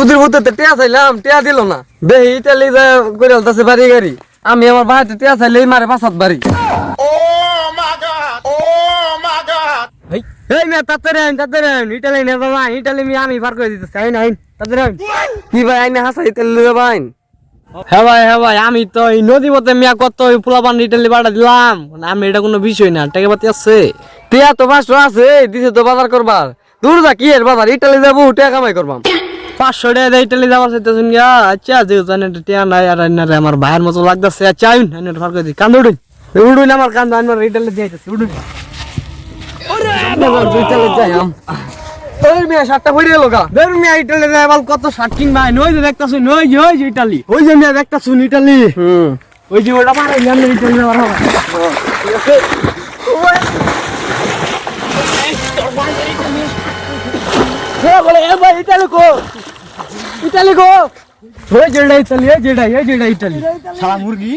সুদের বুদ্ধতে টিয়া চাইলাম টিয়া দিল না। দেহি ইটালি যা করে আলতাছে বাড়ি গাড়ি। আমি আমার ভাইতে টিয়া চাইলে মারে পাঁচাত বাড়ি। এই এই মে তাতে রেন তাতে রেন ইটালি নে বাবা ইটালি মি আমি পার করে দিতেছি। আইন আইন তাতে রেন কি ভাই আইনে ইটালি রে ভাই হ্যাঁ ভাই হ্যাঁ ভাই আমি তো এই নদী পথে মিয়া কত ওই পোলাপান ইটালি বাড়া দিলাম। আমি এটা কোনো বিষয় না টাকা পাতি আছে। টিয়া তো পাঁচশো আছে দিছে তো বাজার করবার। দূর যা কি এর বাজার? ইটালি যাব টিয়া কামাই করবাম। পাঁচশো টাকা দিয়ে ইটালি যাওয়ার চাইতে শুন গিয়া আচ্ছা যেহেতু আমি টিয়া নাই আর আইনারে আমার ভাইয়ের মতো লাগতেছে। আচ্ছা আইন আইনারে ফার করে দিই। কান্দ উঠুন। উঠুন আমার কান্দ আইনার ইটালি দিয়ে আইতেছে উঠুন। যাই আম। ওই মেয়ে সাতটা পড়ে গেল গা। ধরুন মিয়া ইটালি এবার কত শার্ট কিনবা। ওই যে দেখতা শুন ওই যে ইটালি ওই যে মিয়া দেখতা শুন ইটালি ওই যে ওটা আমি ইটালি ওই যেটা ইটালি এই যেটা এই যেটা সারা মুরগি।